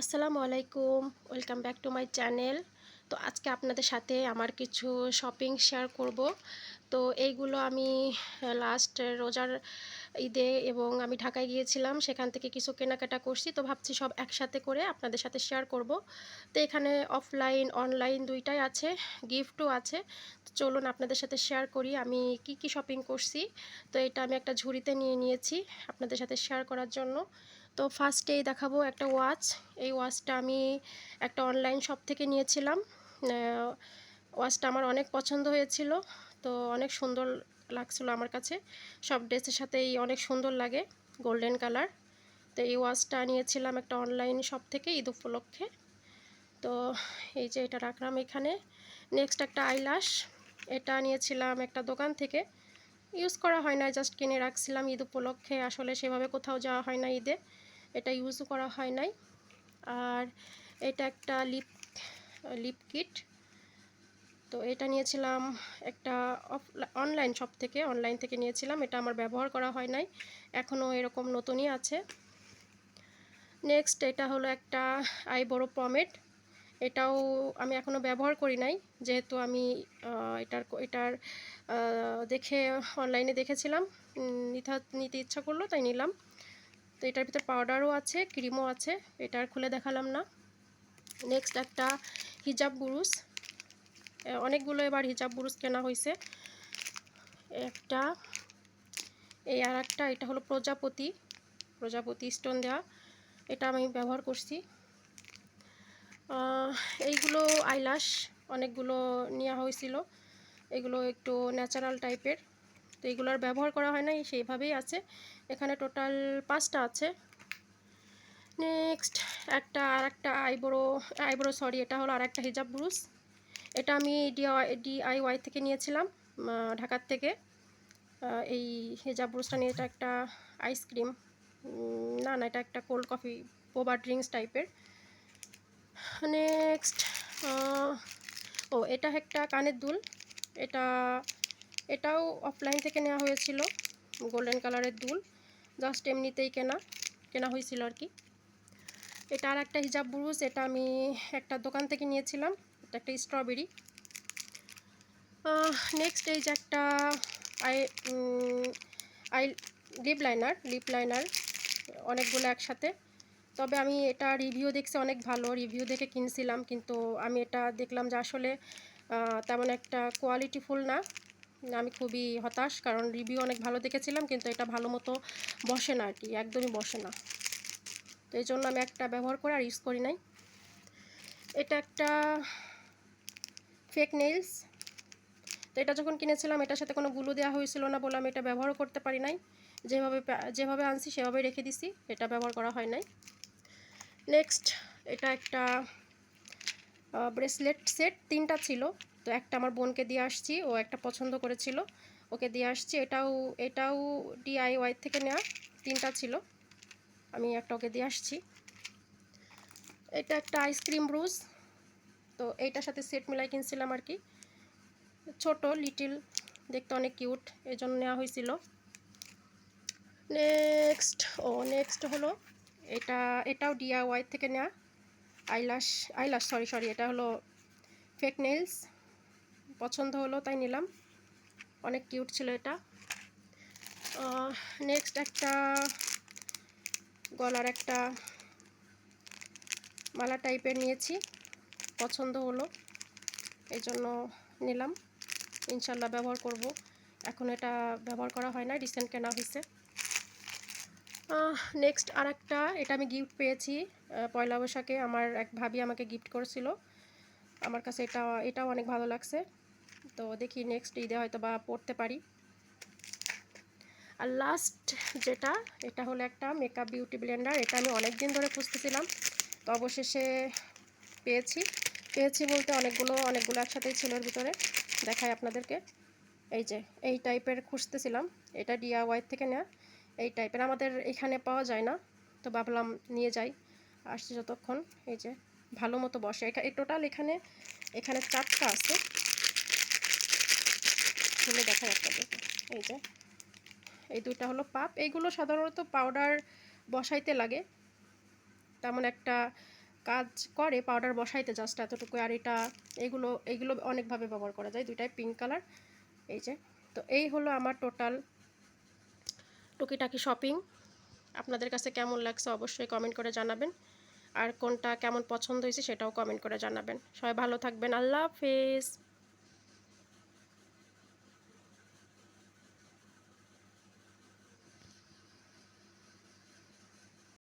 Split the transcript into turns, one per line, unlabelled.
আসসালামু আলাইকুম, welcome back to my channel. তো আজকে আপনাদের সাথে আমার কিছু শপিং শেয়ার করব। তো এইগুলো আমি লাস্ট রোজার ঈদে এবং আমি ঢাকায় গিয়েছিলাম, সেখান থেকে কিছু কেনাকাটা করছি। তো ভাবছি সব একসাথে করে আপনাদের সাথে শেয়ার করব। তো এখানে অফলাইন অনলাইন দুইটাই আছে গিফটও আছে। তো চলুন আপনাদের সাথে শেয়ার করি, আমি কি কি শপিং করছি। তো এটা আমি একটা ঝুড়িতে নিয়ে নিয়েছি আপনাদের সাথে শেয়ার করার জন্য। তো ফার্স্টেই দেখাবো একটা ওয়াচ এই ওয়াচটা আমি একটা অনলাইন শপ থেকে নিয়েছিলাম। ওয়াচটা আমার অনেক পছন্দ হয়েছিল। তো অনেক সুন্দর লাগছিল আমার কাছে। সব ড্রেসের সাথেই অনেক সুন্দর লাগে গোল্ডেন কালার তো এই ওয়াচটা নিয়েছিলাম একটা অনলাইন শপ থেকে ঈদ উপলক্ষে। তো এই যে এটা রাখলাম এখানে। নেক্সট একটা আইলাস এটা নিয়েছিলাম একটা দোকান থেকে। ইউজ করা হয় না জাস্ট কিনে রাখছিলাম ঈদ উপলক্ষে। আসলে সেভাবে কোথাও যাওয়া হয় না ঈদে। এটা ইউজও করা হয় নাই। আর এটা একটা লিপ লিপ কিট তো এটা নিয়েছিলাম একটা অনলাইন শপ থেকে অনলাইন থেকে নিয়েছিলাম। এটা আমার ব্যবহার করা হয় নাই। এখনও এরকম নতুনই আছে। নেক্সট এটা হলো একটা আই পমেট এটাও আমি এখনও ব্যবহার করি নাই। যেহেতু আমি এটার এটার দেখে অনলাইনে দেখেছিলাম। নিতে ইচ্ছা করল, তাই নিলাম। তো এটার ভিতর পাউডারও আছে ক্রিমও আছে, এটা আর খুলে দেখালাম না। নেক্সট একটা হিজাব বুরুস অনেকগুলো এবার হিজাব বুরুস কেনা হয়েছে একটা, এই আর একটা, এটা হলো প্রজাপতি। প্রজাপতি স্টোন দেওয়া এটা আমি ব্যবহার করছি। এইগুলো আইলাস অনেকগুলো নেওয়া হয়েছিল এগুলো একটু ন্যাচারাল টাইপের তো এগুলোর ব্যবহার করা হয় নাই, সেইভাবেই আছে। এখানে টোটাল পাঁচটা আছে। নেক্সট একটা আর একটা আইব্রো আইব্রো সরি, এটা হলো আর একটা হিজাব ব্রুস এটা আমি ডিআই ডিআইওয়াই থেকে নিয়েছিলাম ঢাকার থেকে। এই হিজাব ব্রুসটা নিয়ে এটা একটা আইসক্রিম না না, এটা একটা কোল্ড কফি পোবা ড্রিঙ্কস টাইপের নেক্সট ও, এটা একটা কানের দুল। এটা এটাও অফলাইন থেকে নেওয়া হয়েছিল গোল্ডেন কালারের দুল জাস্ট এমনিতেই কেনা কেনা হয়েছিল আর কি। এটা আর একটা হিজাব বুরুজ এটা আমি একটা দোকান থেকে নিয়েছিলাম, এটা একটা স্ট্রবেরি নেক্সট এই যে একটা eye eye lip liner lip liner অনেকগুলো একসাথে। তবে আমি এটা রিভিউ দেখছি অনেক ভালো রিভিউ দেখে কিনছিলাম, কিন্তু আমি এটা দেখলাম যে আসলে তেমন একটা কোয়ালিটিফুল না। আমি খুবই হতাশ, কারণ রিভিউ অনেক ভালো দেখেছিলাম, কিন্তু এটা ভালো মতো বসে না আর কি একদমই বসে না। তো এই জন্য আমি একটা ব্যবহার করে আর ইউজ করি নাই। এটা একটা ফেক নেইলস তো এটা যখন কিনেছিলাম, এটার সাথে কোনো গুলো দেওয়া হয়েছিল না বলে আমি এটা ব্যবহারও করতে পারি নাই। যেভাবে যেভাবে আনছি সেভাবে রেখে দিছি, এটা ব্যবহার করা হয় নাই। নেক্সট এটা একটা ব্রেসলেট সেট তিনটা ছিল। তো একটা আমার বোনকে দিয়ে আসছি, ও একটা পছন্দ করেছিল, ওকে দিয়ে আসছি। এটাও এটাও ডিআইওয়াই থেকে নেওয়া, তিনটা ছিল। আমি একটা ওকে দিয়ে আসছি। এটা একটা আইসক্রিম ব্রুজ তো এইটার সাথে সেট মিলাই কিনছিলাম আর কি। ছোট লিটিল দেখতে অনেক কিউট এই জন্য নেওয়া হয়েছিল। নেক্সট ও নেক্সট হলো, এটা, এটাও ডিআইওয়াই থেকে নেওয়া। আইলাস আইলাস সরি সরি এটা হলো ফেক নেলস পছন্দ হলো, তাই নিলাম। অনেক কিউট ছিল এটা। নেক্সট একটা গলার একটা মালা টাইপের নিয়েছি। পছন্দ হলো, এই জন্য নিলাম। ইনশাল্লাহ ব্যবহার করব। এখন এটা ব্যবহার করা হয় না রিসেন্ট কেনা হয়েছে। নেক্সট আর একটা এটা আমি গিফট পেয়েছি। পয়লা বৈশাখে আমার এক ভাবি আমাকে গিফট করেছিল। আমার কাছে এটা, এটাও অনেক ভালো লাগছে। তো দেখি নেক্সট ঈদে হয়তো বা পড়তে পারি। আর লাস্ট যেটা, এটা হলো একটা মেকআপ বিউটি ব্লেন্ডার এটা আমি অনেক দিন ধরে খুঁজতেছিলাম। তো অবশেষে পেয়েছি। পেয়েছি বলতে অনেকগুলো অনেকগুলো একসাথেই ছিল ভিতরে। দেখাই আপনাদেরকে। এই যে, এই টাইপের খুঁজতেছিলাম। এটা ডিআওয়াই থেকে নেওয়া এই টাইপের আমাদের এখানে পাওয়া যায় না। তো ভাবলাম নিয়ে যাই। আসছে যতক্ষণ। এই যে, ভালো মতো বসে। এই টোটাল এখানে এখানে চারটা আছে। খুলে দেখাই আপনাদের এই যে, এই দুইটা হলো পাপ। এইগুলো সাধারণত পাউডার বসাইতে লাগে। তেমন একটা কাজ করে পাউডার বসাইতে জাস্ট এতটুকু। আর এটা, এগুলো এগুলো অনেকভাবে ব্যবহার করা যায়। দুইটাই পিঙ্ক কালার এই যে, তো এই হলো আমার টোটাল টুকিটাকি শপিং আপনাদের কাছে কেমন লাগছে অবশ্যই কমেন্ট করে জানাবেন। আর কোনটা কেমন পছন্দ হয়েছে সেটাও কমেন্ট করে জানাবেন। সবাই ভালো থাকবেন। আল্লাহ হাফেজ।